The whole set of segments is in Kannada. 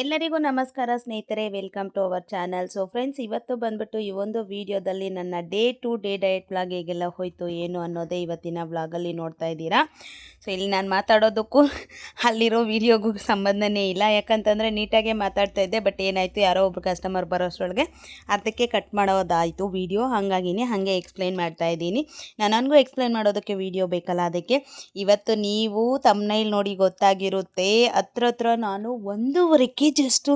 ಎಲ್ಲರಿಗೂ ನಮಸ್ಕಾರ ಸ್ನೇಹಿತರೆ, welcome to our channel. So friends ಇವತ್ತು ಬಂದ್ಬಿಟ್ಟು ಈ ಒಂದು ವಿಡಿಯೋದಲ್ಲಿ ನನ್ನ day to day diet vlog ಹೇಗೆಲ್ಲ ಹೋಯಿತು, ಏನು ಅನ್ನೋದೇ ಇವತ್ತಿನ ವ್ಲಾಗಲ್ಲಿ ನೋಡ್ತಾ ಇದ್ದೀರಾ. ಸೊ ಇಲ್ಲಿ ನಾನು ಮಾತಾಡೋದಕ್ಕೂ ಅಲ್ಲಿರೋ ವಿಡಿಯೋಗೂ ಸಂಬಂಧನೇ ಇಲ್ಲ. ಯಾಕಂತಂದರೆ ನೀಟಾಗೆ ಮಾತಾಡ್ತಾ ಇದ್ದೆ ಬಟ್ ಏನಾಯಿತು, ಯಾರೋ ಒಬ್ರು ಕಸ್ಟಮರ್ ಬರೋಷ್ಟರೊಳಗೆ ಅರ್ಧಕ್ಕೆ ಕಟ್ ಮಾಡೋದಾಯಿತು ವಿಡಿಯೋ. ಹಾಗಾಗಿನೇ ಹಾಗೆ ಎಕ್ಸ್ಪ್ಲೈನ್ ಮಾಡ್ತಾ ಇದ್ದೀನಿ. ನಾನು ನನಗೂ ಎಕ್ಸ್ಪ್ಲೈನ್ ಮಾಡೋದಕ್ಕೆ ವಿಡಿಯೋ ಬೇಕಲ್ಲ ಅದಕ್ಕೆ. ಇವತ್ತು ನೀವು ತಮ್ಮನೇಲಿ ನೋಡಿ ಗೊತ್ತಾಗಿರುತ್ತೆ. ಹತ್ರ ಹತ್ರ ನಾನು ಒಂದೂವರೆ ಕೆ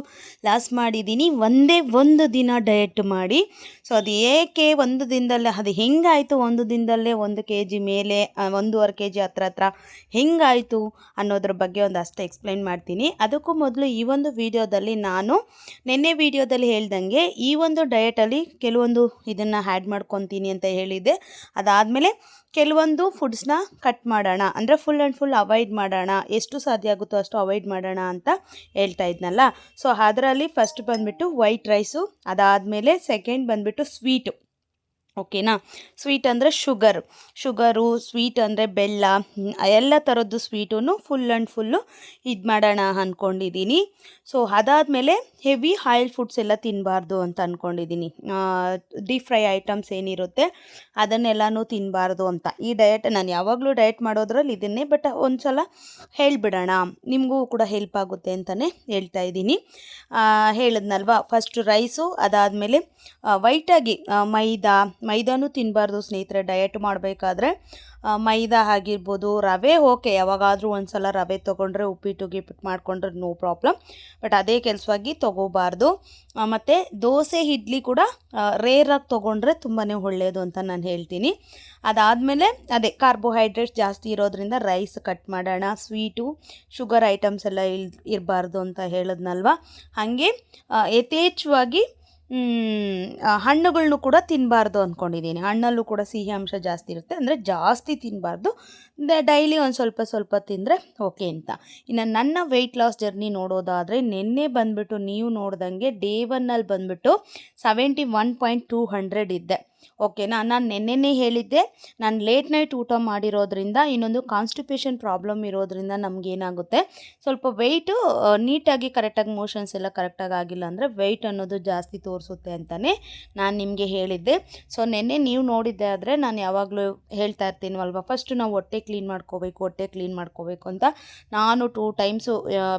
ಲಾಸ್ ಮಾಡಿದ್ದೀನಿ ಒಂದೇ ಒಂದು ದಿನ ಡಯಟ್ ಮಾಡಿ. ಸೊ ಅದು ಏಕೆ ಒಂದು ದಿನದಲ್ಲೇ, ಅದು ಹೆಂಗಾಯಿತು ಒಂದು ದಿನದಲ್ಲೇ ಒಂದು ಕೆ ಜಿ ಮೇಲೆ ಒಂದೂವರೆ ಕೆ ಜಿ ಹತ್ರ ಹತ್ರ ಹೆಂಗಾಯಿತು ಅನ್ನೋದ್ರ ಬಗ್ಗೆ ಒಂದು ಅಷ್ಟು ಎಕ್ಸ್ಪ್ಲೈನ್ ಮಾಡ್ತೀನಿ. ಅದಕ್ಕೂ ಮೊದಲು ಈ ಒಂದು ವಿಡಿಯೋದಲ್ಲಿ ನಾನು ನಿನ್ನೆ ವಿಡಿಯೋದಲ್ಲಿ ಹೇಳ್ದಂಗೆ ಈ ಒಂದು ಡಯಟಲ್ಲಿ ಕೆಲವೊಂದು ಇದನ್ನು ಆ್ಯಡ್ ಮಾಡ್ಕೊತೀನಿ ಅಂತ ಹೇಳಿದ್ದೆ. ಅದಾದಮೇಲೆ ಕೆಲವೊಂದು ಫುಡ್ಸ್ನ ಕಟ್ ಮಾಡೋಣ. ಅಂದರೆ ಫುಲ್ ಆ್ಯಂಡ್ ಫುಲ್ ಅವಾಯ್ಡ್ ಮಾಡೋಣ. ಎಷ್ಟು ಸಾಧ್ಯ ಆಗುತ್ತೋ ಅಷ್ಟು ಅವಾಯ್ಡ್ ಮಾಡೋಣ ಅಂತ ಹೇಳ್ತಾ ಇದ್ನಲ್ಲ. ಸೊ ಅದರಲ್ಲಿ ಫಸ್ಟ್ ಬಂದುಬಿಟ್ಟು ವೈಟ್ ರೈಸು ಅದಾದಮೇಲೆ ಸೆಕೆಂಡ್ ಬಂದುಬಿಟ್ಟು ಸ್ವೀಟು ಓಕೆನಾ? ಸ್ವೀಟ್ ಅಂದರೆ ಶುಗರ್ ಶುಗರು ಸ್ವೀಟ್ ಅಂದರೆ ಬೆಲ್ಲ ಎಲ್ಲ ಥರದ್ದು ಸ್ವೀಟೂ ಫುಲ್ ಆ್ಯಂಡ್ ಫುಲ್ಲು ಇದು ಮಾಡೋಣ ಅಂದ್ಕೊಂಡಿದ್ದೀನಿ ಸೊ ಅದಾದಮೇಲೆ ಹೆವಿ ಆಯಿಲ್ ಫುಡ್ಸ್ ಎಲ್ಲ ತಿನ್ನಬಾರ್ದು ಅಂತ ಅಂದ್ಕೊಂಡಿದ್ದೀನಿ ಡೀಪ್ ಫ್ರೈ ಐಟಮ್ಸ್ ಏನಿರುತ್ತೆ ಅದನ್ನೆಲ್ಲನೂ ತಿನ್ನಬಾರ್ದು ಅಂತ. ಈ ಡಯಟ್ ನಾನು ಯಾವಾಗಲೂ ಡಯಟ್ ಮಾಡೋದ್ರಲ್ಲಿ ಇದನ್ನೇ ಬಟ್ ಒಂದು ಸಲ ಹೇಳಿಬಿಡೋಣ. ನಿಮಗೂ ಕೂಡ ಹೆಲ್ಪ್ ಆಗುತ್ತೆ ಅಂತಲೇ ಹೇಳ್ತಾ ಇದ್ದೀನಿ. ಹೇಳಿದ್ನಲ್ವಾ? ಫಸ್ಟ್ ರೈಸು ಅದಾದಮೇಲೆ ವೈಟಾಗಿ ಮೈದಾ ಮೈದಾನೂ ತಿನ್ನಬಾರ್ದು ಸ್ನೇಹಿತರೆ ಡಯಟ್ ಮಾಡಬೇಕಾದ್ರೆ ಮೈದಾ ಆಗಿರ್ಬೋದು, ರವೆ ಓಕೆ ಯಾವಾಗಾದರೂ ಒಂದು ಸಲ ರವೆ ತೊಗೊಂಡ್ರೆ ಉಪ್ಪಿಟ್ಟು, ಗಿಪ್ಪಿಟ್ಟು ಮಾಡಿಕೊಂಡ್ರೆ ನೋ ಪ್ರಾಬ್ಲಮ್ ಬಟ್ ಅದೇ ಕೆಲಸವಾಗಿ ತೊಗೋಬಾರ್ದು. ಮತ್ತು ದೋಸೆ, ಇಡ್ಲಿ ಕೂಡ ರೇರಾಗಿ ತೊಗೊಂಡ್ರೆ ತುಂಬಾ ಒಳ್ಳೆಯದು ಅಂತ ನಾನು ಹೇಳ್ತೀನಿ. ಅದಾದಮೇಲೆ ಅದೇ ಕಾರ್ಬೋಹೈಡ್ರೇಟ್ಸ್ ಜಾಸ್ತಿ ಇರೋದ್ರಿಂದ ರೈಸ್ ಕಟ್ ಮಾಡೋಣ ಸ್ವೀಟು ಶುಗರ್ ಐಟಮ್ಸ್ ಎಲ್ಲ ಇಲ್, ಇರಬಾರ್ದು ಅಂತ ಹೇಳಿದ್ನಲ್ವ? ಹಾಗೆ ಯಥೇಚ್ಛವಾಗಿ ಹಣ್ಣುಗಳನ್ನು ಕೂಡ ತಿನ್ನಬಾರ್ದು ಅಂದ್ಕೊಂಡಿದ್ದೀನಿ ಹಣ್ಣಲ್ಲೂ ಕೂಡ ಸಿಹಿ ಅಂಶ ಜಾಸ್ತಿ ಇರುತ್ತೆ. ಅಂದರೆ ಜಾಸ್ತಿ ತಿನ್ನಬಾರ್ದು ಡೈಲಿ ಒಂದು ಸ್ವಲ್ಪ ಸ್ವಲ್ಪ ತಿಂದರೆ ಓಕೆ ಅಂತ. ಇನ್ನು ನನ್ನ ವೆಯ್ಟ್ ಲಾಸ್ ಜರ್ನಿ ನೋಡೋದಾದರೆ ನಿನ್ನೆ ಬಂದುಬಿಟ್ಟು ನೀವು ನೋಡ್ದಂಗೆ ಡೇ ಒನ್ನಲ್ಲಿ ಬಂದುಬಿಟ್ಟು seventy one point two hundred ಇದ್ದೆ ಓಕೆನಾ ನಾನು ನೆನ್ನೆನೇ ಹೇಳಿದ್ದೆ, ನಾನು ಲೇಟ್ ನೈಟ್ ಊಟ ಮಾಡಿರೋದ್ರಿಂದ ಇನ್ನೊಂದು ಕಾನ್ಸ್ಟಿಪೇಷನ್ ಪ್ರಾಬ್ಲಮ್ ಇರೋದ್ರಿಂದ ನಮಗೇನಾಗುತ್ತೆ ಸ್ವಲ್ಪ ವೆಯ್ಟು ನೀಟಾಗಿ ಕರೆಕ್ಟಾಗಿ ಮೋಷನ್ಸ್ ಎಲ್ಲ ಕರೆಕ್ಟಾಗಿ ಆಗಿಲ್ಲ ಅಂದರೆ ವೆಯ್ಟ್ ಅನ್ನೋದು ಜಾಸ್ತಿ ತೋರಿಸುತ್ತೆ ಅಂತಲೇ ನಾನು ನಿಮಗೆ ಹೇಳಿದ್ದೆ. ಸೊ ನಿನ್ನೆ ನೀವು ನೋಡಿದ್ದೆ ಆದರೆ ನಾನು ಯಾವಾಗಲೂ ಹೇಳ್ತಾ ಇರ್ತೀನಲ್ವ ಫಸ್ಟು ನಾವು ಹೊಟ್ಟೆ ಕ್ಲೀನ್ ಮಾಡ್ಕೋಬೇಕು, ಹೊಟ್ಟೆ ಕ್ಲೀನ್ ಮಾಡ್ಕೋಬೇಕು ಅಂತ ನಾನು ಟೂ ಟೈಮ್ಸು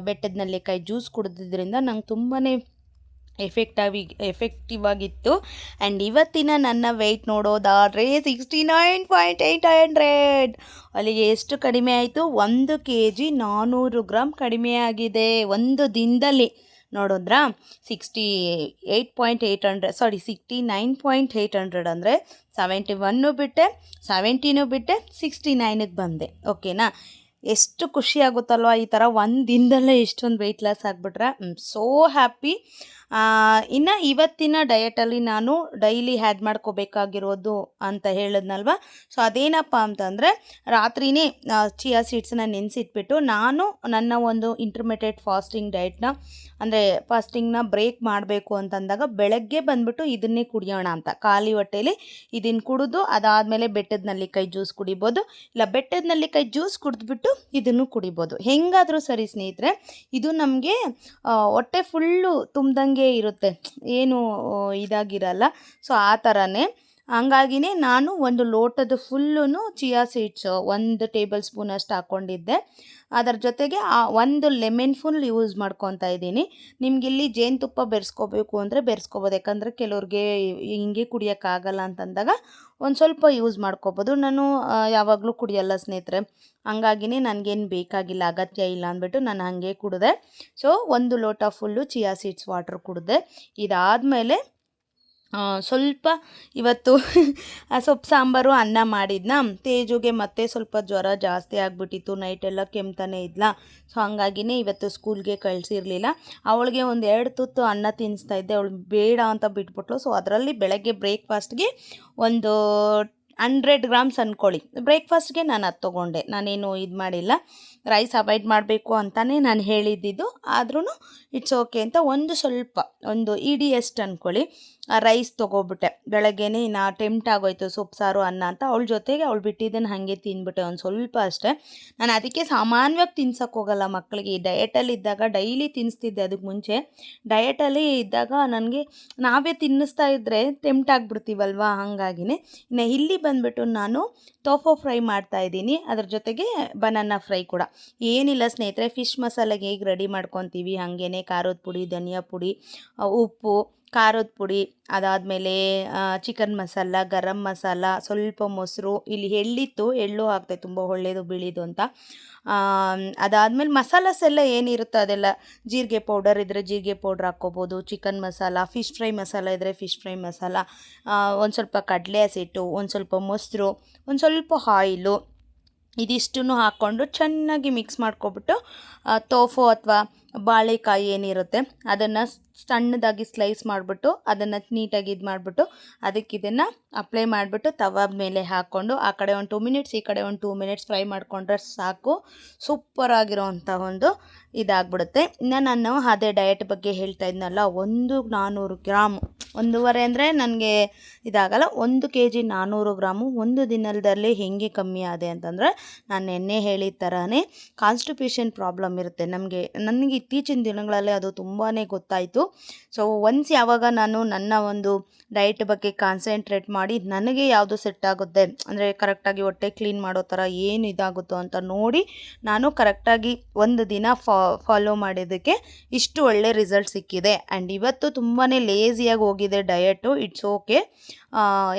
ಬೆಟ್ಟದ ಕೈ ಜ್ಯೂಸ್ ಕುಡಿದ್ರಿಂದ ನಂಗೆ ತುಂಬಾ ಎಫೆಕ್ಟಾಗಿ ಎಫೆಕ್ಟಿವ್ ಆಗಿತ್ತು. ಆ್ಯಂಡ್ ಇವತ್ತಿನ ನನ್ನ ವೆಯ್ಟ್ ನೋಡೋದಾದರೆ sixty nine point eight hundred ಅಲ್ಲಿಗೆ ಎಷ್ಟು ಕಡಿಮೆ ಆಯಿತು? ಒಂದು ಕೆ ಜಿ ನಾನ್ನೂರು ಗ್ರಾಮ್ ಕಡಿಮೆ ಆಗಿದೆ. ಒಂದು ದಿನದಲ್ಲಿ ನೋಡಿದ್ರಾ? Sixty eight point eight hundred sorry sixty nine point eight hundred ಅಂದರೆ ಸೆವೆಂಟಿ ಒನ್ನು ಬಿಟ್ಟೆ ಸೆವೆಂಟಿನೂ ಬಿಟ್ಟೆ ಸಿಕ್ಸ್ಟಿ ನೈನಿಗೆ ಬಂದೆ. ಓಕೆನಾ ಎಷ್ಟು ಖುಷಿ ಆಗುತ್ತಲ್ವ ಈ ಥರ ಒಂದು ದಿನದಲ್ಲೇ ಇಷ್ಟೊಂದು ವೆಯ್ಟ್ ಲಾಸ್ ಆಗಿಬಿಟ್ರೆ? ಸೋ ಹ್ಯಾಪಿ ಇನ್ನು ಇವತ್ತಿನ ಡಯಟಲ್ಲಿ ನಾನು ಡೈಲಿ ಹ್ಯಾಡ್ ಮಾಡ್ಕೋಬೇಕಾಗಿರೋದು ಅಂತ ಹೇಳಿದ್ನಲ್ವ? ಸೊ ಅದೇನಪ್ಪ ಅಂತಂದರೆ, ರಾತ್ರಿನೇ ಚಿಯಾ ಸೀಡ್ಸನ್ನ ನೆನೆಸಿಟ್ಬಿಟ್ಟು ನಾನು ನನ್ನ ಒಂದು ಇಂಟರ್ಮಿಡಿಯೇಟ್ ಫಾಸ್ಟಿಂಗ್ ಡಯಟ್ನ ಅಂದರೆ ಫಾಸ್ಟಿಂಗ್ನ ಬ್ರೇಕ್ ಮಾಡಬೇಕು ಅಂತಂದಾಗ ಬೆಳಗ್ಗೆ ಬಂದ್ಬಿಟ್ಟು ಇದನ್ನೇ ಕುಡಿಯೋಣ ಅಂತ. ಖಾಲಿ ಹೊಟ್ಟೆಲಿ ಇದನ್ನು ಕುಡಿದು ಅದಾದಮೇಲೆ ಬೆಟ್ಟದ ನೆಲ್ಲಿಕಾಯಿ ಜ್ಯೂಸ್ ಕುಡಿಬೋದು. ಇಲ್ಲ ಬೆಟ್ಟದ ನಲ್ಲಿಕಾಯಿ ಜ್ಯೂಸ್ ಕುಡಿದ್ಬಿಟ್ಟು ಇದನ್ನು ಕುಡಿಬೋದು. ಹೆಂಗಾದರೂ ಸರಿ ಸ್ನೇಹಿತರೆ, ಇದು ನಮಗೆ ಹೊಟ್ಟೆ ಫುಲ್ಲು ತುಂಬ್ದಂಗೆ ಇರುತ್ತೆ. ಏನು ಇದಾಗಿರಲ್ಲ. ಸೊ ಆ ಥರನೇ ಹಂಗಾಗಿನೇ ನಾನು ಒಂದು ಲೋಟದ ಫುಲ್ಲು ಚಿಯಾ ಸೀಡ್ಸ್, ಒಂದು ಟೇಬಲ್ ಸ್ಪೂನ್ ಅಷ್ಟು ಹಾಕ್ಕೊಂಡಿದ್ದೆ ಅದರ ಜೊತೆಗೆ ಆ ಒಂದು ಲೆಮನ್ ಫುಲ್ ಯೂಸ್ ಮಾಡ್ಕೊತಾ ಇದ್ದೀನಿ. ನಿಮಗಿಲ್ಲಿ ಜೇನುತುಪ್ಪ ಬೆರೆಸ್ಕೋಬೇಕು ಅಂದರೆ ಬೆರೆಸ್ಕೋಬೋದು. ಯಾಕಂದರೆ ಕೆಲವ್ರಿಗೆ ಹಿಂಗೆ ಕುಡಿಯೋಕ್ಕಾಗಲ್ಲ ಅಂತಂದಾಗ ಒಂದು ಸ್ವಲ್ಪ ಯೂಸ್ ಮಾಡ್ಕೋಬೋದು. ನಾನು ಯಾವಾಗಲೂ ಕುಡಿಯಲ್ಲ ಸ್ನೇಹಿತರೆ. ಹಂಗಾಗಿನೇ ನನಗೇನು ಬೇಕಾಗಿಲ್ಲ, ಅಗತ್ಯ ಇಲ್ಲ ಅಂದ್ಬಿಟ್ಟು ನಾನು ಹಾಗೆ ಕುಡಿದೆ. ಸೊ, ಒಂದು ಲೋಟ ಫುಲ್ಲು ಚಿಯಾ ಸೀಡ್ಸ್ ವಾಟ್ರ್ ಕುಡಿದೆ. ಇದಾದಮೇಲೆ ಸ್ವಲ್ಪ ಇವತ್ತು ಆ, ಸೊಪ್ಪು ಸಾಂಬಾರು, ಅನ್ನ ಮಾಡಿದ್ನ. ತೇಜುಗೆ ಮತ್ತೆ ಸ್ವಲ್ಪ ಜ್ವರ ಜಾಸ್ತಿ ಆಗಿಬಿಟ್ಟಿತ್ತು. ನೈಟೆಲ್ಲ ಕೆಮ್ತಾನೆ ಇದ್ಲ. ಸೊ ಹಂಗಾಗಿನೇ ಇವತ್ತು ಸ್ಕೂಲ್ಗೆ ಕಳಿಸಿರ್ಲಿಲ್ಲ. ಅವಳಿಗೆ ಒಂದು ಎರಡು ತುತ್ತು ಅನ್ನ ತಿನ್ನಿಸ್ತಾ ಇದ್ದೆ. ಅವಳು ಬೇಡ ಅಂತ ಬಿಟ್ಬಿಟ್ಲು. ಸೊ ಅದರಲ್ಲಿ ಬೆಳಗ್ಗೆ ಬ್ರೇಕ್ಫಾಸ್ಟ್ಗೆ ಒಂದು ಹಂಡ್ರೆಡ್ ಗ್ರಾಮ್ಸ್ ಅಂದ್ಕೊಳ್ಳಿ ಬ್ರೇಕ್ಫಾಸ್ಟ್ಗೆ ನಾನು ಅದು ತೊಗೊಂಡೆ. ನಾನೇನು ಇದು ಮಾಡಿಲ್ಲ. ರೈಸ್ ಅವಾಯ್ಡ್ ಮಾಡಬೇಕು ಅಂತಲೇ ನಾನು ಹೇಳಿದ್ದಿದ್ದು. ಆದ್ರೂ ಇಟ್ಸ್ ಓಕೆ ಅಂತ ಒಂದು ಸ್ವಲ್ಪ, ಒಂದು ಇಡಿ ಎಷ್ಟು ಅಂದ್ಕೊಳ್ಳಿ ರೈಸ್ ತೊಗೊಬಿಟ್ಟೆ. ಬೆಳಗ್ಗೆನೇ ಇನ್ನು ಟೆಂಪ್ಟ್ ಆಗೋಯ್ತು ಸೊಪ್ಪು, ಸಾರು, ಅನ್ನ ಅಂತ. ಅವಳ ಜೊತೆಗೆ ಅವಳು ಬಿಟ್ಟಿದ್ದನ್ನು ಹಾಗೆ ತಿಂದ್ಬಿಟ್ಟೆ ಒಂದು ಸ್ವಲ್ಪ ಅಷ್ಟೇ. ನಾನು ಅದಕ್ಕೆ ಸಾಮಾನ್ಯವಾಗಿ ತಿನ್ಸೋಕೆ ಹೋಗಲ್ಲ ಮಕ್ಕಳಿಗೆ ಈ ಡಯಟಲ್ಲಿ ಇದ್ದಾಗ ಡೈಲಿ ತಿನ್ನಿಸ್ತಿದ್ದೆ ಅದಕ್ಕೆ ಮುಂಚೆ. ಡಯಟಲ್ಲಿ ಇದ್ದಾಗ ನನಗೆ ನಾವೇ ತಿನ್ನಿಸ್ತಾ ಇದ್ದರೆ ಟೆಂಪ್ಟ್ ಆಗಿಬಿಡ್ತೀವಲ್ವ? ಹಾಗಾಗಿನೇ. ಇನ್ನು ಇಲ್ಲಿ ಬಂದುಬಿಟ್ಟು ನಾನು ತೋಫೋ ಫ್ರೈ ಮಾಡ್ತಾ ಇದ್ದೀನಿ. ಅದ್ರ ಜೊತೆಗೆ ಬನಾನಾ ಫ್ರೈ ಕೂಡ. ಏನಿಲ್ಲ ಸ್ನೇಹಿತರೆ ಫಿಶ್ ಮಸಾಲೆಗೆ ಹೇಗೆ ರೆಡಿ ಮಾಡ್ಕೊತೀವಿ? ಹಾಗೇನೆ, ಖಾರದ ಪುಡಿ, ಧನಿಯಾ ಪುಡಿ ಉಪ್ಪು ಖಾರದ ಪುಡಿ, ಅದಾದಮೇಲೆ ಚಿಕನ್ ಮಸಾಲ, ಗರಂ ಮಸಾಲ, ಸ್ವಲ್ಪ ಮೊಸರು, ಇಲ್ಲಿ ಎಳ್ಳಿತ್ತು ಎಳ್ಳು ಹಾಕ್ತೆ ತುಂಬ ಒಳ್ಳೆಯದು ಬಿಳಿದು ಅಂತ. ಅದಾದಮೇಲೆ ಮಸಾಲಾಸ್ ಎಲ್ಲ ಏನಿರುತ್ತೋ ಅದೆಲ್ಲ, ಜೀರಿಗೆ ಪೌಡರ್ ಇದ್ದರೆ ಜೀರಿಗೆ ಪೌಡ್ರ್ ಹಾಕ್ಕೋಬೋದು chicken masala fish fry masala ಇದ್ದರೆ ಫಿಶ್ ಫ್ರೈ ಮಸಾಲ ಒಂದು ಸ್ವಲ್ಪ ಕಡಲೆ ಹಸಿಟ್ಟು, ಒಂದು ಸ್ವಲ್ಪ ಮೊಸರು, ಒಂದು ಸ್ವಲ್ಪ ಆಯಿಲು ಇದಿಷ್ಟನ್ನು ಹಾಕ್ಕೊಂಡು ಚೆನ್ನಾಗಿ ಮಿಕ್ಸ್ ಮಾಡ್ಕೊಬಿಟ್ಟು ತೋಫು ಅಥವಾ ಬಾಳೆಕಾಯಿ ಏನಿರುತ್ತೆ, ಅದನ್ನು ಸಣ್ಣದಾಗಿ ಸ್ಲೈಸ್ ಮಾಡಿಬಿಟ್ಟು, ಅದನ್ನು ನೀಟಾಗಿ ಇದು ಮಾಡಿಬಿಟ್ಟು, ಅದಕ್ಕೆ ಇದನ್ನು ಅಪ್ಲೈ ಮಾಡಿಬಿಟ್ಟು ತವ ಮೇಲೆ ಹಾಕ್ಕೊಂಡು ಆ ಕಡೆ ಒಂದು ಟೂ ಮಿನಿಟ್ಸ್ ಈ ಕಡೆ ಒಂದು ಟೂ ಮಿನಿಟ್ಸ್ ಫ್ರೈ ಮಾಡಿಕೊಂಡ್ರೆ ಸಾಕು. ಸೂಪರಾಗಿರೋವಂಥ ಒಂದು ಇದಾಗ್ಬಿಡುತ್ತೆ. ಇನ್ನು ನಾನು ಅದೇ ಡಯಟ್ ಬಗ್ಗೆ ಹೇಳ್ತಾ ಇದ್ನಲ್ಲ, ಒಂದು ನಾನ್ನೂರು ಗ್ರಾಮ್, ಒಂದೂವರೆ ಅಂದರೆ ನನಗೆ ಇದಾಗಲ್ಲ, ಒಂದು ಕೆ ಜಿ ನಾನ್ನೂರು ಗ್ರಾಮು ಒಂದು ದಿನದಲ್ಲಿ ಹೆಂಗೆ ಕಮ್ಮಿ ಆದೆ ಅಂತಂದರೆ, ನಾನು ನಿನ್ನೆ ಹೇಳಿದ ಥರನೇ ಕಾನ್ಸ್ಟಿಪೇಷನ್ ಪ್ರಾಬ್ಲಮ್ ಇರುತ್ತೆ ನಮಗೆ, ನನಗೆ ಇತ್ತೀಚಿನ ದಿನಗಳಲ್ಲಿ ಅದು ತುಂಬಾ ಗೊತ್ತಾಯಿತು. ಸೊ ಒನ್ಸ್ ಯಾವಾಗ ನಾನು ನನ್ನ ಒಂದು ಡಯಟ್ ಬಗ್ಗೆ ಕಾನ್ಸಂಟ್ರೇಟ್ ಮಾಡಿ ನನಗೆ ಯಾವುದು ಸೆಟ್ ಆಗುತ್ತೆ, ಅಂದರೆ ಕರೆಕ್ಟಾಗಿ ಹೊಟ್ಟೆ ಕ್ಲೀನ್ ಮಾಡೋ ಥರ ಏನು ಇದಾಗುತ್ತೋ ಅಂತ ನೋಡಿ ನಾನು ಕರೆಕ್ಟಾಗಿ ಒಂದು ದಿನ ಫಾಲೋ ಮಾಡಿದ್ದಕ್ಕೆ ಇಷ್ಟು ಒಳ್ಳೆ ರಿಸಲ್ಟ್ ಸಿಕ್ಕಿದೆ. ಆ್ಯಂಡ್ ಇವತ್ತು ತುಂಬಾ ಲೇಸಿಯಾಗಿ ಹೋಗಿದೆ ಡಯಟು ಇಟ್ಸ್ ಓಕೆ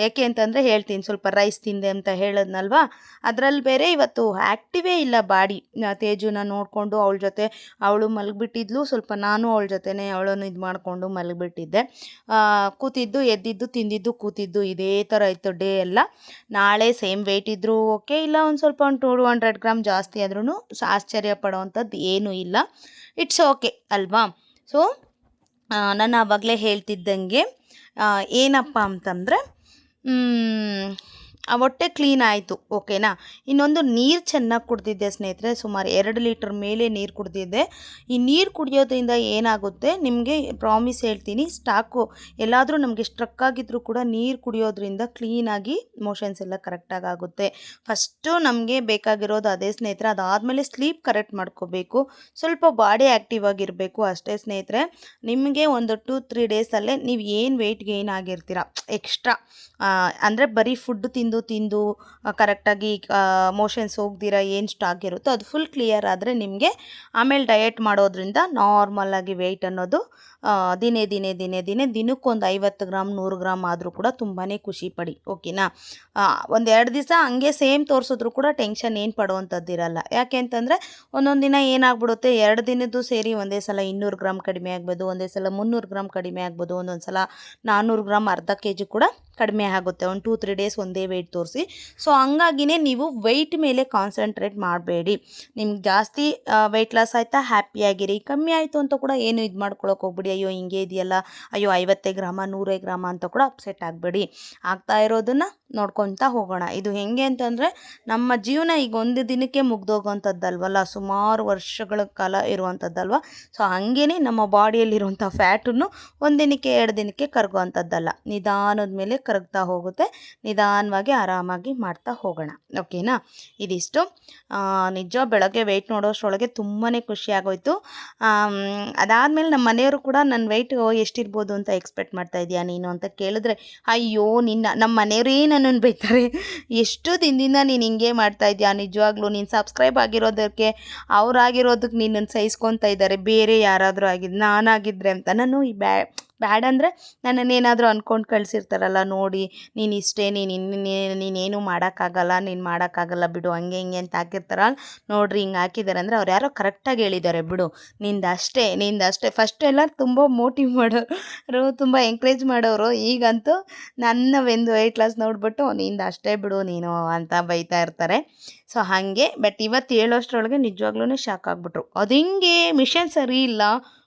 ಯಾಕೆ ಅಂತಂದರೆ ಹೇಳ್ತೀನಿ, ಸ್ವಲ್ಪ ರೈಸ್ ತಿಂದೆ ಅಂತ ಹೇಳೋದ್ನಲ್ವಾ? ಅದರಲ್ಲಿ ಬೇರೆ ಇವತ್ತು ಆ್ಯಕ್ಟಿವೇ ಇಲ್ಲ ಬಾಡಿ. ತೇಜುನ ನೋಡಿಕೊಂಡು ಅವಳ ಜೊತೆ, ಅವಳು ಮಲಗಿಬಿಟ್ಟಿದ್ಲು, ಸ್ವಲ್ಪ ನಾನು ಅವಳ ಜೊತೆನೇ ಅವಳನ್ನು ಇದು ಮಾಡಿಕೊಂಡು ಮಲಗಿಬಿಟ್ಟಿದ್ದೆ. ಕೂತಿದ್ದು, ಎದ್ದಿದ್ದು, ತಿಂದಿದ್ದು, ಕೂತಿದ್ದು ಇದೇ ಥರ ಇತ್ತು ಡೇ ಎಲ್ಲ. ನಾಳೆ ಸೇಮ್ ವೆಯ್ಟ್ ಇದ್ದರೂ ಓಕೆ, ಇಲ್ಲ ಒಂದು ಸ್ವಲ್ಪ ಒಂದು ಟೂ ಹಂಡ್ರೆಡ್ ಗ್ರಾಮ್ ಜಾಸ್ತಿ ಆದ್ರೂ ಆಶ್ಚರ್ಯ ಪಡೋವಂಥದ್ದು ಏನೂ ಇಲ್ಲ. ಇಟ್ಸ್ ಓಕೆ ಅಲ್ವಾ? ಸೊ ನಾನು ಆವಾಗಲೇ ಹೇಳ್ತಿದ್ದಂಗೆ ಏನಪ್ಪ ಅಂತಂದರೆ ಹೊಟ್ಟೆ ಕ್ಲೀನ್ ಆಯಿತು ಓಕೆನಾ ಇನ್ನೊಂದು ನೀರು ಚೆನ್ನಾಗಿ ಕುಡ್ದಿದ್ದೆ ಸ್ನೇಹಿತರೆ, ಸುಮಾರು ಎರಡು ಲೀಟರ್ ಮೇಲೆ ನೀರು ಕುಡ್ದಿದ್ದೆ. ಈ ನೀರು ಕುಡಿಯೋದ್ರಿಂದ ಏನಾಗುತ್ತೆ, ನಿಮಗೆ ಪ್ರಾಮಿಸ್ ಹೇಳ್ತೀನಿ ಸ್ಟಾಕು ಎಲ್ಲಾದರೂ ನಮಗೆ ಸ್ಟ್ರಕ್ ಆಗಿದ್ರೂ ಕೂಡ ನೀರು ಕುಡಿಯೋದ್ರಿಂದ ಕ್ಲೀನಾಗಿ ಮೋಷನ್ಸ್ ಎಲ್ಲ ಕರೆಕ್ಟಾಗಿ ಆಗುತ್ತೆ. ಫಸ್ಟು ನಮಗೆ ಬೇಕಾಗಿರೋದು ಅದೇ ಸ್ನೇಹಿತರೆ, ಅದಾದಮೇಲೆ ಸ್ಲೀಪ್ ಕರೆಕ್ಟ್ ಮಾಡ್ಕೋಬೇಕು. ಸ್ವಲ್ಪ ಬಾಡಿ ಆ್ಯಕ್ಟಿವ್ ಆಗಿರಬೇಕು ಅಷ್ಟೇ ಸ್ನೇಹಿತರೆ. ನಿಮಗೆ ಒಂದು ಟು ತ್ರೀ ಡೇಸಲ್ಲೇ ನೀವು ಏನು ವೆಯ್ಟ್ ಗೇನ್ ಆಗಿರ್ತೀರ? ಎಕ್ಸ್ಟ್ರಾ ಅಂದರೆ ಬರೀ ಫುಡ್ ತಿಂದು ತಿಂದು ಕರೆಕ್ಟಾಗಿ ಮೋಷನ್ಸ್ ಹೋಗ್ದಿರ ಏನು ಸ್ಟಾಕ್ ಇರುತ್ತೋ ಅದು ಫುಲ್ ಕ್ಲಿಯರ್ ಆದರೆ ನಿಮಗೆ ಆಮೇಲೆ ಡಯಟ್ ಮಾಡೋದ್ರಿಂದ ನಾರ್ಮಲಾಗಿ ವೆಯ್ಟ್ ಅನ್ನೋದು ದಿನೇ ದಿನೇ ದಿನೇ ದಿನೇ ದಿನಕ್ಕೊಂದು ಐವತ್ತು ಗ್ರಾಮ್ ನೂರು ಗ್ರಾಮ್ ಆದರೂ ಕೂಡ ತುಂಬಾ ಖುಷಿ ಪಡಿ, ಓಕೆನಾ? ಒಂದು ಎರಡು ದಿವಸ ಹಂಗೆ ಸೇಮ್ ತೋರಿಸಿದ್ರು ಕೂಡ ಟೆನ್ಷನ್ ಏನು ಪಡುವಂಥದ್ದಿರಲ್ಲ ಯಾಕೆ ಅಂತಂದರೆ ಒಂದೊಂದು ದಿನ ಏನಾಗ್ಬಿಡುತ್ತೆ, ಎರಡು ದಿನದ್ದು ಸೇರಿ ಒಂದೇ ಸಲ ಇನ್ನೂರು ಗ್ರಾಮ್ ಕಡಿಮೆ ಆಗ್ಬೋದು, ಒಂದೇ ಸಲ ಮುನ್ನೂರು ಗ್ರಾಮ್ ಕಡಿಮೆ ಆಗ್ಬೋದು, ಒಂದೊಂದು ಸಲ ನಾನ್ನೂರು ಗ್ರಾಮ್ ಅರ್ಧ ಕೆ ಜಿ ಕೂಡ ಕಡಿಮೆ ಆಗುತ್ತೆ. ಒಂದು ಟೂ ತ್ರೀ ಡೇಸ್ ಒಂದೇ ವೆಯ್ಟ್ ತೋರಿಸಿ. ಸೊ ಹಂಗಾಗಿನೇ ನೀವು ವೆಯ್ಟ್ ಮೇಲೆ ಕಾನ್ಸಂಟ್ರೇಟ್ ಮಾಡಬೇಡಿ. ನಿಮ್ಗೆ ಜಾಸ್ತಿ ವೆಯ್ಟ್ ಲಾಸ್ ಆಯಿತಾ ಹ್ಯಾಪಿಯಾಗಿರಿ ಕಮ್ಮಿ ಆಯಿತು ಅಂತ ಕೂಡ ಏನು ಇದು ಮಾಡ್ಕೊಳಕ್ಕೆ ಹೋಗ್ಬಿಡಿ. ಅಯ್ಯೋ, ಹಿಂಗೆ ಇದೆಯಲ್ಲ. ಅಯ್ಯೋ, ಐವತ್ತೇ ಗ್ರಾಮ, ನೂರೇ ಗ್ರಾಮ ಅಂತ ಕೂಡ ಅಪ್ಸೆಟ್ ಆಗಬೇಡಿ. ಆಗ್ತಾ ಇರೋದನ್ನು ನೋಡ್ಕೊತಾ ಹೋಗೋಣ. ಇದು ಹೆಂಗೆ ಅಂತಂದರೆ, ನಮ್ಮ ಜೀವನ ಈಗ ಒಂದು ದಿನಕ್ಕೆ ಮುಗ್ದೋಗೋವಂಥದ್ದಲ್ವಲ್ಲ ಸುಮಾರು ವರ್ಷಗಳ ಕಾಲ ಇರುವಂಥದ್ದಲ್ವ? ಸೊ ಹಾಗೇ ನಮ್ಮ ಬಾಡಿಯಲ್ಲಿರುವಂಥ ಫ್ಯಾಟನ್ನು ಒಂದು ದಿನಕ್ಕೆ ಎರಡು ದಿನಕ್ಕೆ ಕರಗುವಂಥದ್ದಲ್ಲ ನಿಧಾನದ ಮೇಲೆ ಕರಗ್ತಾ ಹೋಗುತ್ತೆ. ನಿಧಾನವಾಗಿ ಆರಾಮಾಗಿ ಮಾಡ್ತಾ ಹೋಗೋಣ. ಓಕೆನಾ? ಇದಿಷ್ಟು. ನಿಜ ಬೆಳಗ್ಗೆ ವೆಯ್ಟ್ ನೋಡೋಷ್ಟರೊಳಗೆ ತುಂಬಾ ಖುಷಿ ಆಗೋಯ್ತು ಅದಾದಮೇಲೆ ನಮ್ಮ ಮನೆಯವರು ಕೂಡ ನನ್ನ ವೆಯ್ಟ್ ಎಷ್ಟಿರ್ಬೋದು ಅಂತ ಎಕ್ಸ್ಪೆಕ್ಟ್ ಮಾಡ್ತಾ ಇದೆಯಾ ನೀನು ಅಂತ ಕೇಳಿದ್ರೆ, ಅಯ್ಯೋ, ನಿನ್ನ ನಮ್ಮ ಮನೆಯವರೇ ನನ್ನನ್ನು ಬೈತಾರೆ. ಎಷ್ಟು ದಿನದಿಂದ ನೀನು ಹಿಂಗೆ ಮಾಡ್ತಾ ಇದೆಯಾ? ನಿಜವಾಗ್ಲೂ ನೀನು ಸಬ್ಸ್ಕ್ರೈಬ್ ಆಗಿರೋದಕ್ಕೆ, ಅವರಾಗಿರೋದಕ್ಕೆ ನಿನ್ನನ್ನು ಸಹಿಸ್ಕೊತಾ ಇದ್ದಾರೆ. ಬೇರೆ ಯಾರಾದರೂ ಆಗಿದ್ದು ನಾನಾಗಿದ್ದರೆ ಅಂತ. ನಾನು ಈ ಬ್ಯಾ ಬ್ಯಾಡ್ ಅಂದರೆ ನನ್ನನ್ನು ಏನಾದರೂ ಅಂದ್ಕೊಂಡು ಕಳಿಸಿರ್ತಾರಲ್ಲ ನೋಡಿ, ನೀನು ಇಷ್ಟೇ, ನೀನು ಇನ್ನು ನೀನೇನು ಮಾಡೋಕ್ಕಾಗಲ್ಲ, ನೀನು ಮಾಡೋಕ್ಕಾಗಲ್ಲ ಬಿಡು, ಹಂಗೆ, ಹಿಂಗೆ ಅಂತ ಹಾಕಿರ್ತಾರಲ್ಲ ನೋಡ್ರಿ ಹಿಂಗೆ ಹಾಕಿದ್ದಾರೆ ಅಂದರೆ ಅವ್ರು ಯಾರೋ ಕರೆಕ್ಟಾಗಿ ಹೇಳಿದ್ದಾರೆ ಬಿಡು. ನಿಂದು ಅಷ್ಟೇ ನಿಂದು ಅಷ್ಟೇ. ಫಸ್ಟ್ ಎಲ್ಲ ತುಂಬ ಮೋಟಿವ್ ಮಾಡೋರು, ತುಂಬ ಎಂಕರೇಜ್ ಮಾಡೋರು. ಈಗಂತೂ ನನ್ನ ಒಂದು ವೆಯ್ಟ್ ಲಾಸ್ ನೋಡಿಬಿಟ್ಟು ನಿಂದು ಅಷ್ಟೇ ಬಿಡು, ನೀನು ಅಂತ ಬೈತಾ ಇರ್ತಾರೆ. ಸೊ ಹಾಗೆ ಬಟ್ ಇವತ್ತು ಹೇಳೋಷ್ಟ್ರೊಳಗೆ ನಿಜವಾಗ್ಲೂ ಶಾಕ್ ಆಗಿಬಿಟ್ರು. ಅದು ಹಿಂಗೆ ಮಿಷನ್ ಸರಿ ಇಲ್ಲ.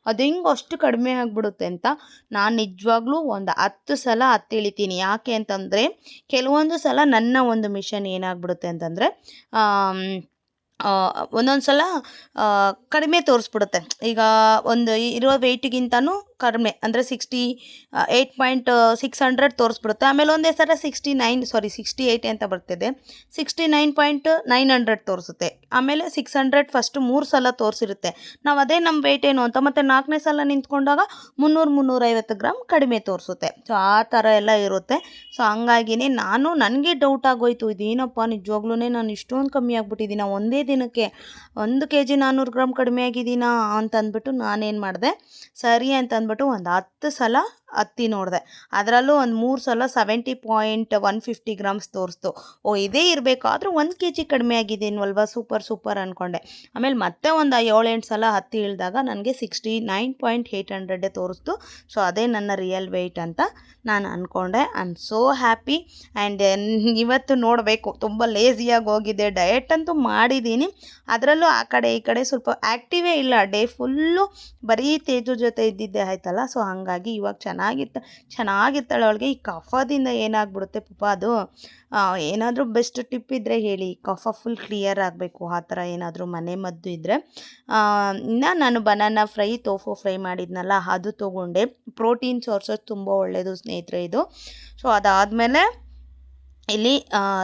ಅದು ಹೆಂಗೆ ಅಷ್ಟು ಕಡಿಮೆ ಆಗಿಬಿಡುತ್ತೆ ಅಂತ ನಾನು ನಿಜವಾಗ್ಲೂ ಒಂದು ಹತ್ತು ಸಲ ಹತ್ತು ಇಳಿತೀನಿ ಯಾಕೆ ಅಂತಂದರೆ, ಕೆಲವೊಂದು ಸಲ ನನ್ನ ಒಂದು ಮಿಷನ್ ಏನಾಗ್ಬಿಡುತ್ತೆ ಅಂತಂದರೆ ಒಂದೊಂದು ಸಲ ಕಡಿಮೆ ತೋರಿಸ್ಬಿಡುತ್ತೆ. ಈಗ ಒಂದು ಇರೋ ವೆಯ್ಟಿಗಿಂತನೂ ಕಡಿಮೆ, ಅಂದರೆ sixty eight point six hundred ತೋರಿಸ್ಬಿಡುತ್ತೆ. ಆಮೇಲೆ ಒಂದೇ ಸಲ sixty nine sorry sixty eight ಅಂತ ಬರ್ತಿದೆ. Sixty nine point nine hundred ತೋರಿಸುತ್ತೆ. ಆಮೇಲೆ ಸಿಕ್ಸ್ ಹಂಡ್ರೆಡ್ ಫಸ್ಟ್ ಮೂರು ಸಲ ತೋರಿಸಿರುತ್ತೆ. ನಾವು ಅದೇ ನಮ್ಮ ವೆಯ್ಟ್ ಏನು ಅಂತ, ಮತ್ತು ನಾಲ್ಕನೇ ಸಲ ನಿಂತ್ಕೊಂಡಾಗ ಮುನ್ನೂರು ಮುನ್ನೂರೈವತ್ತು ಗ್ರಾಮ್ ಕಡಿಮೆ ತೋರಿಸುತ್ತೆ. ಸೊ ಆ ಥರ ಎಲ್ಲ ಇರುತ್ತೆ. ಸೊ ಹಂಗಾಗಿನೇ ನಾನು ನನಗೆ ಡೌಟ್ ಆಗೋಯ್ತು. ಇದೇನಪ್ಪ ನಿಜವಾಗ್ಲೂ ನಾನು ಇಷ್ಟೊಂದು ಕಮ್ಮಿ ಆಗ್ಬಿಟ್ಟಿದ್ದೀನಿ. ಒಂದೇ ದಿನಕ್ಕೆ ಒಂದು ಕೆ ಜಿ ನಾನ್ನೂರು ಗ್ರಾಮ್ ಕಡಿಮೆ ಆಗಿದ್ದೀನಾ ಅಂತ ಅಂದ್ಬಿಟ್ಟು ನಾನೇನು ಮಾಡಿದೆ, ಸರಿ ಅಂತ ಅಂದ್ಬಿಟ್ಟು ಒಂದು ಹತ್ತು ಸಲ ಹತ್ತಿ ನೋಡಿದೆ. ಅದರಲ್ಲೂ ಒಂದು ಮೂರು ಸಲ seventy point one fifty grams ತೋರಿಸ್ತು. ಓ, ಇದೇ ಇರಬೇಕು. ಆದರೂ ಒಂದು ಕೆ ಜಿ ಕಡಿಮೆ ಆಗಿದ್ದೀನಲ್ವ ಸೂಪರ್ ಸೂಪರ್ ಅಂದ್ಕೊಂಡೆ ಆಮೇಲೆ ಮತ್ತೆ ಒಂದು ಏಳೆಂಟು ಸಲ ಹತ್ತಿ ಇಳಿದಾಗ ನನಗೆ ಸಿಕ್ಸ್ಟಿ ನೈನ್ ಪಾಯಿಂಟ್ ಏಯ್ಟ್ ಹಂಡ್ರೆಡೇ ತೋರಿಸ್ತು. ಸೊ, ಅದೇ ನನ್ನ ರಿಯಲ್ ವೆಯ್ಟ್ ಅಂತ ನಾನು ಅಂದ್ಕೊಂಡೆ I am so happy and ಇವತ್ತು ನೋಡಬೇಕು. ತುಂಬ ಲೇಸಿಯಾಗಿ ಹೋಗಿದೆ. ಡಯಟ್ ಅಂತೂ ಮಾಡಿದ್ದೀನಿ ಅದರಲ್ಲೂ ಆ ಕಡೆ ಈ ಕಡೆ ಸ್ವಲ್ಪ ಆ್ಯಕ್ಟಿವೇ ಇಲ್ಲ. ಡೇ ಫುಲ್ಲು ಬರೀ ತೇಜು ಜೊತೆ ಇದ್ದಿದ್ದೆ ಆಯ್ತಲ್ಲ? ಸೊ ಹಾಗಾಗಿ ಇವಾಗ ಚೆನ್ನಾಗಿರ್ತ ಚೆನ್ನಾಗಿರ್ತಾಳೆ ಅವಳಿಗೆ. ಈ ಕಫದಿಂದ ಏನಾಗ್ಬಿಡುತ್ತೆ ಪಾಪ ಅದು. ಏನಾದರೂ ಬೆಸ್ಟ್ ಟಿಪ್ ಇದ್ದರೆ ಹೇಳಿ. ಕಫ ಫುಲ್ ಕ್ಲಿಯರ್ ಆಗಬೇಕು, ಆ ಥರ ಏನಾದರೂ ಮನೆ ಮದ್ದು ಇದ್ದರೆ ಇನ್ನು ನಾನು ಬನಾನಾ ಫ್ರೈ ತೋಫು ಫ್ರೈ ಮಾಡಿದ್ನಲ್ಲ, ಅದು ತೊಗೊಂಡೆ. ಪ್ರೋಟೀನ್ ಸೋರ್ಸಸ್ ತುಂಬ ಒಳ್ಳೆಯದು ಸ್ನೇಹಿತರೆ ಇದು. ಸೊ ಅದಾದಮೇಲೆ ಇಲ್ಲಿ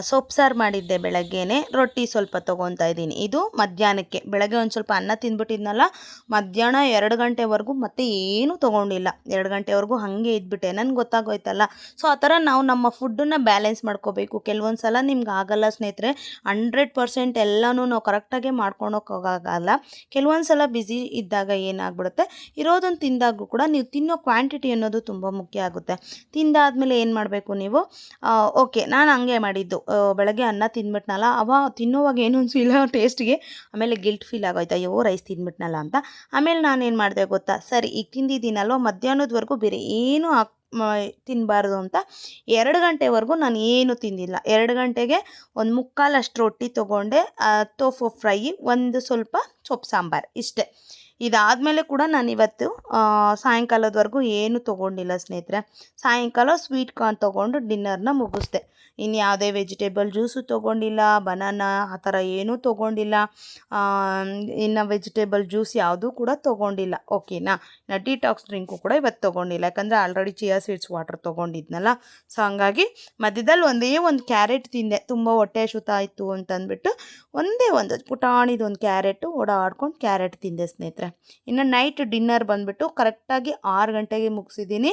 ಸೊಪ್ಪು ಸಾರು ಮಾಡಿದ್ದೆ ಬೆಳಗ್ಗೆನೆ. ರೊಟ್ಟಿ ಸ್ವಲ್ಪ ತೊಗೊತಾ ಇದ್ದೀನಿ. ಇದು ಮಧ್ಯಾಹ್ನಕ್ಕೆ. ಬೆಳಗ್ಗೆ ಒಂದು ಸ್ವಲ್ಪ ಅನ್ನ ತಿಂದ್ಬಿಟ್ಟಿದ್ನಲ್ಲ, ಮಧ್ಯಾಹ್ನ ಎರಡು ಗಂಟೆವರೆಗೂ ಮತ್ತೆ ಏನೂ ತೊಗೊಂಡಿಲ್ಲ. ಎರಡು ಗಂಟೆವರೆಗೂ ಹಾಗೆ ಇದ್ಬಿಟ್ಟೆ. ನನಗೆ ಗೊತ್ತಾಗೋಯ್ತಲ್ಲ. ಸೊ, ಆ ಥರ ನಾವು ನಮ್ಮ ಫುಡ್ಡನ್ನು ಬ್ಯಾಲೆನ್ಸ್ ಮಾಡ್ಕೋಬೇಕು. ಕೆಲವೊಂದು ಸಲ ನಿಮ್ಗೆ ಆಗಲ್ಲ ಸ್ನೇಹಿತರೆ. ಹಂಡ್ರೆಡ್ ಪರ್ಸೆಂಟ್ ಎಲ್ಲನೂ ನಾವು ಕರೆಕ್ಟಾಗೆ ಮಾಡ್ಕೊಳೋಕ್ಕಾಗಲ್ಲ ಕೆಲವೊಂದು ಸಲ ಬ್ಯುಸಿ ಇದ್ದಾಗ ಏನಾಗ್ಬಿಡುತ್ತೆ? ಇರೋದನ್ನು ತಿಂದಾಗೂ ಕೂಡ ನೀವು ತಿನ್ನೋ ಕ್ವಾಂಟಿಟಿ ಅನ್ನೋದು ತುಂಬ ಮುಖ್ಯ ಆಗುತ್ತೆ. ತಿಂದಾದಮೇಲೆ ಏನು ಮಾಡಬೇಕು ನೀವು? ಓಕೆ, ನಾನು ಹಂಗೆ ಮಾಡಿದ್ದು. ಬೆಳಗ್ಗೆ ಅನ್ನ ತಿಂದ್ಬಿಟ್ನಲ್ಲ ಅವ ತಿನ್ನೋವಾಗ ಏನು ಅನಿಸಿಲ್ಲ, ಟೇಸ್ಟ್ಗೆ. ಆಮೇಲೆ ಗಿಲ್ಟ್ ಫೀಲ್ ಆಗೋಯ್ತು, ಅಯ್ಯೋ ರೈಸ್ ತಿಂದ್ಬಿಟ್ನಲ್ಲ ಅಂತ. ಆಮೇಲೆ ನಾನೇನು ಮಾಡಿದೆ ಗೊತ್ತಾ? ಸರಿ, ಈಗ ತಿಂದಿದ್ದೀನಲ್ವ, ಮಧ್ಯಾಹ್ನದವರೆಗೂ ಬೇರೆ ಏನೂ ಹಾಕ್ ತಿನ್ನಬಾರ್ದು ಅಂತ ಎರಡು ಗಂಟೆವರೆಗೂ ನಾನು ಏನು ತಿಂದಿಲ್ಲ. ಎರಡು ಗಂಟೆಗೆ ಒಂದು ಮುಕ್ಕಾಲಷ್ಟು ರೊಟ್ಟಿ ತೊಗೊಂಡೆ ತೋಫು ಫ್ರೈ ಒಂದು ಸ್ವಲ್ಪ ಸೊಪ್ಪು ಸಾಂಬಾರು, ಇಷ್ಟೇ. ಇದಾದಮೇಲೆ ಕೂಡ ನಾನು ಇವತ್ತು ಸಾಯಂಕಾಲದವರೆಗೂ ಏನು ತೊಗೊಂಡಿಲ್ಲ ಸ್ನೇಹಿತರೆ. ಸಾಯಂಕಾಲ ಸ್ವೀಟ್ ಕಾರ್ನ್ ತೊಗೊಂಡು ಡಿನ್ನರ್ನ ಮುಗಿಸ್ದೆ. ಇನ್ನು ಯಾವುದೇ ವೆಜಿಟೇಬಲ್ ಜ್ಯೂಸು ತೊಗೊಂಡಿಲ್ಲ, ಬನಾನಾ ಆ ಥರ ಏನೂ ತೊಗೊಂಡಿಲ್ಲ. ಇನ್ನು ವೆಜಿಟೇಬಲ್ ಜ್ಯೂಸ್ ಯಾವುದೂ ಕೂಡ ತೊಗೊಂಡಿಲ್ಲ. ಓಕೆನಾ? ಇನ್ನು ಡಿಟಾಕ್ಸ್ ಡ್ರಿಂಕು ಕೂಡ ಇವತ್ತು ತೊಗೊಂಡಿಲ್ಲ. ಯಾಕಂದರೆ ಆಲ್ರೆಡಿ ಚಿಯಾ ಸೀಡ್ಸ್ ವಾಟರ್ ತೊಗೊಂಡಿದ್ನಲ್ಲ. ಸೊ, ಹಂಗಾಗಿ ಮಧ್ಯದಲ್ಲಿ ಒಂದೇ ಒಂದು ಕ್ಯಾರೆಟ್ ತಿಂದೆ. ತುಂಬ ಹೊಟ್ಟೆ ಶುತಾಯಿತು ಅಂತಂದ್ಬಿಟ್ಟು ಒಂದೇ ಒಂದು ಪುಟಾಣಿದು ಒಂದು ಕ್ಯಾರೆಟು ಓಡಾಡ್ಕೊಂಡು ಕ್ಯಾರೆಟ್ ತಿಂದೆ ಸ್ನೇಹಿತರೆ. ಇನ್ನು ನೈಟ್ ಡಿನ್ನರ್ ಬಂದುಬಿಟ್ಟು ಕರೆಕ್ಟಾಗಿ ಆರು ಗಂಟೆಗೆ ಮುಗಿಸಿದ್ದೀನಿ.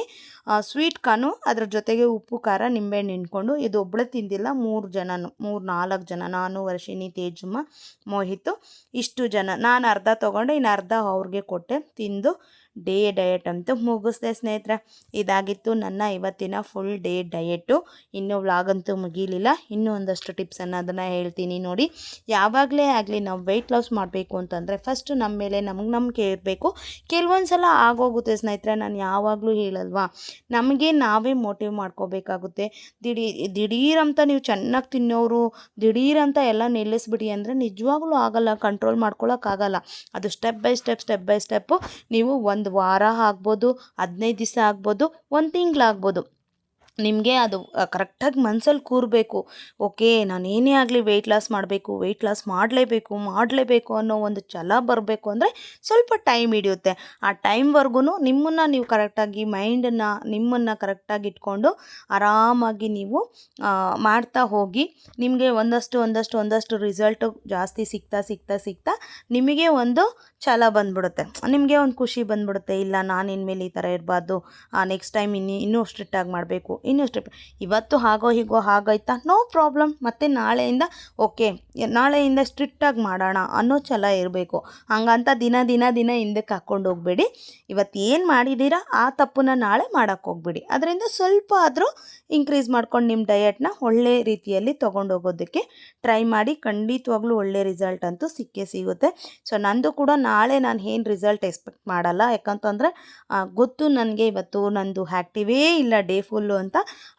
ಸ್ವೀಟ್ ಕಾನು ಅದ್ರ ಜೊತೆಗೆ ಉಪ್ಪು, ಖಾರ, ನಿಂಬೆಹಣ್ಣು ನಿಂತ್ಕೊಂಡು ಇದು ಒಬ್ಬಳೇ ತಿಂದಿಲ್ಲ, ಮೂರು ಜನನು, ಮೂರು ನಾಲ್ಕು ಜನ, ನಾನು, ವರ್ಷಿಣಿ, ತೇಜಮ್ಮ, ಮೋಹಿತು, ಇಷ್ಟು ಜನ. ನಾನು ಅರ್ಧ ತೊಗೊಂಡೆ ಇನ್ನು ಅರ್ಧ ಅವ್ರಿಗೆ ಕೊಟ್ಟೆ, ತಿಂದು ಡೇ ಡಯಟ್ ಅಂತೂ ಮುಗಿಸ್ದೆ ಸ್ನೇಹಿತರೆ. ಇದಾಗಿತ್ತು ನನ್ನ ಇವತ್ತಿನ ಫುಲ್ ಡೇ ಡಯೆಟು. ಇನ್ನೂ ವ್ಲಾಗಂತೂ ಮುಗೀಲಿಲ್ಲ. ಇನ್ನೂ ಒಂದಷ್ಟು ಟಿಪ್ಸ್ ಅನ್ನೋದನ್ನು ಹೇಳ್ತೀನಿ ನೋಡಿ. ಯಾವಾಗಲೇ ಆಗಲಿ ನಾವು ವೆಯ್ಟ್ ಲಾಸ್ ಮಾಡಬೇಕು ಅಂತಂದರೆ ಫಸ್ಟ್ ನಮ್ಮ ಮೇಲೆ ನಮಗೆ ನಂಬಿಕೆ ಇರಬೇಕು. ಕೆಲವೊಂದು ಸಲ ಆಗೋಗುತ್ತೆ ಸ್ನೇಹಿತರೆ, ನಾನು ಯಾವಾಗಲೂ ಹೇಳಲ್ವಾ. ನಮಗೆ ನಾವೇ ಮೋಟಿವ್ ಮಾಡ್ಕೋಬೇಕಾಗುತ್ತೆ. ದಿಢೀ ದಿಢೀರಂತ ನೀವು ಚೆನ್ನಾಗಿ ತಿನ್ನೋರು ದಿಢೀರಂತ ಎಲ್ಲ ನಿಲ್ಲಿಸ್ಬಿಡಿ ಅಂದರೆ ನಿಜವಾಗ್ಲೂ ಆಗಲ್ಲ ಕಂಟ್ರೋಲ್ ಮಾಡ್ಕೊಳ್ಳೋಕ್ಕಾಗಲ್ಲ ಅದು step by step step by step ನೀವು ಒಂದು ಒಂದು ವಾರ ಆಗ್ಬೋದು ಹದಿನೈದು ದಿವಸ ಆಗ್ಬೋದು ಒಂದು ತಿಂಗಳಾಗ್ಬೋದು ನಿಮಗೆ ಅದು ಕರೆಕ್ಟಾಗಿ ಮನ್ಸಲ್ಲಿ ಕೂರಬೇಕು. ಓಕೆ, ನಾನು ಏನೇ ಆಗಲಿ ವೆಯ್ಟ್ ಲಾಸ್ ಮಾಡಬೇಕು ವೆಯ್ಟ್ ಲಾಸ್ ಮಾಡಲೇಬೇಕು ಮಾಡಲೇಬೇಕು ಅನ್ನೋ ಒಂದು ಛಲ ಬರಬೇಕು ಅಂದರೆ ಸ್ವಲ್ಪ ಟೈಮ್ ಹಿಡಿಯುತ್ತೆ. ಆ ಟೈಮ್ವರೆಗೂ ನಿಮ್ಮನ್ನು ನೀವು ಕರೆಕ್ಟಾಗಿ ಮೈಂಡನ್ನು ನಿಮ್ಮನ್ನು ಕರೆಕ್ಟಾಗಿ ಇಟ್ಕೊಂಡು ಆರಾಮಾಗಿ ನೀವು ಮಾಡ್ತಾ ಹೋಗಿ ನಿಮಗೆ ಒಂದಷ್ಟು ಒಂದಷ್ಟು ಒಂದಷ್ಟು ರಿಸಲ್ಟು ಜಾಸ್ತಿ ಸಿಗ್ತಾ ಸಿಗ್ತಾ ಸಿಗ್ತಾ ನಿಮಗೆ ಒಂದು ಛಲ ಬಂದ್ಬಿಡುತ್ತೆ. ನಿಮಗೆ ಒಂದು ಖುಷಿ ಬಂದ್ಬಿಡುತ್ತೆ. ಇಲ್ಲ, ನಾನು ಇನ್ಮೇಲೆ ಈ ಥರ ಇರಬಾರ್ದು. ನೆಕ್ಸ್ಟ್ ಟೈಮ್ ಇನ್ನು, ಇನ್ನೂ ಸ್ಟ್ರಿಕ್ಟಾಗಿ ಮಾಡಬೇಕು. ಇನ್ನೂ ಇವತ್ತು ಹಾಗೋ ಹೀಗೋ ಹಾಗಾಯ್ತಾ ನೋ ಪ್ರಾಬ್ಲಮ್ ಮತ್ತು ನಾಳೆಯಿಂದ ಓಕೆ ನಾಳೆಯಿಂದ ಸ್ಟ್ರಿಕ್ಟಾಗಿ ಮಾಡೋಣ ಅನ್ನೋ ಛಲ ಇರಬೇಕು. ಹಂಗಂತ ದಿನ ದಿನ ದಿನ ಹಿಂದಕ್ಕೆ ಹಾಕ್ಕೊಂಡು ಹೋಗಬೇಡಿ. ಇವತ್ತು ಏನು ಮಾಡಿದ್ದೀರಾ? ಆ ತಪ್ಪನ್ನ ನಾಳೆ ಮಾಡೋಕ್ಕೆ ಹೋಗ್ಬೇಡಿ. ಅದರಿಂದ ಸ್ವಲ್ಪ ಆದರೂ ಇನ್ಕ್ರೀಸ್ ಮಾಡ್ಕೊಂಡು ನಿಮ್ಮ ಡಯಟ್ನ ಒಳ್ಳೆ ರೀತಿಯಲ್ಲಿ ತೊಗೊಂಡೋಗೋದಕ್ಕೆ ಟ್ರೈ ಮಾಡಿ. ಖಂಡಿತವಾಗ್ಲೂ ಒಳ್ಳೆ ರಿಸಲ್ಟ್ ಅಂತೂ ಸಿಕ್ಕೇ ಸಿಗುತ್ತೆ. ಸೊ ನಂದು ಕೂಡ ನಾಳೆ ನಾನು ಏನು ರಿಸಲ್ಟ್ ಎಕ್ಸ್ಪೆಕ್ಟ್ ಮಾಡಲ್ಲ. ಯಾಕಂತಂದರೆ ಗೊತ್ತು ನನಗೆ ಇವತ್ತು ನಂದು ಆ್ಯಕ್ಟಿವೇ ಇಲ್ಲ ಡೇ ಫುಲ್ಲು ಅಂತ.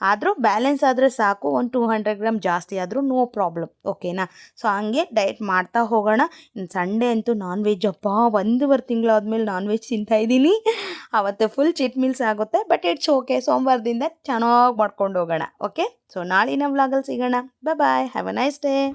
ಆದರೂ ಬ್ಯಾಲೆನ್ಸ್ ಆದರೆ ಸಾಕು, ಒಂದು ಟೂ ಹಂಡ್ರೆಡ್ ಗ್ರಾಮ್ ಜಾಸ್ತಿ ಆದರೂ ನೋ ಪ್ರಾಬ್ಲಮ್ ಓಕೆನಾ ಸೊ ಹಂಗೆ ಡಯಟ್ ಮಾಡ್ತಾ ಹೋಗೋಣ. ಇನ್ನು ಸಂಡೇ ಅಂತೂ ನಾನ್ ವೆಜ್ ಅಪ್ಪ ಒಂದೂವರೆ ತಿಂಗಳಾದ್ಮೇಲೆ ನಾನ್ ವೆಜ್ ತಿಂತಾಯಿದ್ದೀನಿ ಅವತ್ತು ಫುಲ್ ಚಿಟ್ ಮೀಲ್ಸ್ ಆಗುತ್ತೆ ಬಟ್ ಇಟ್ಸ್ ಓಕೆ ಸೋಮವಾರದಿಂದ ಚೆನ್ನಾಗಿ ಮಾಡ್ಕೊಂಡು ಹೋಗೋಣ ಓಕೆ ಸೊ ನಾಳಿನ ವ್ಲಾಗಲ್ಲಿ ಸಿಗೋಣ. Bye bye have a nice day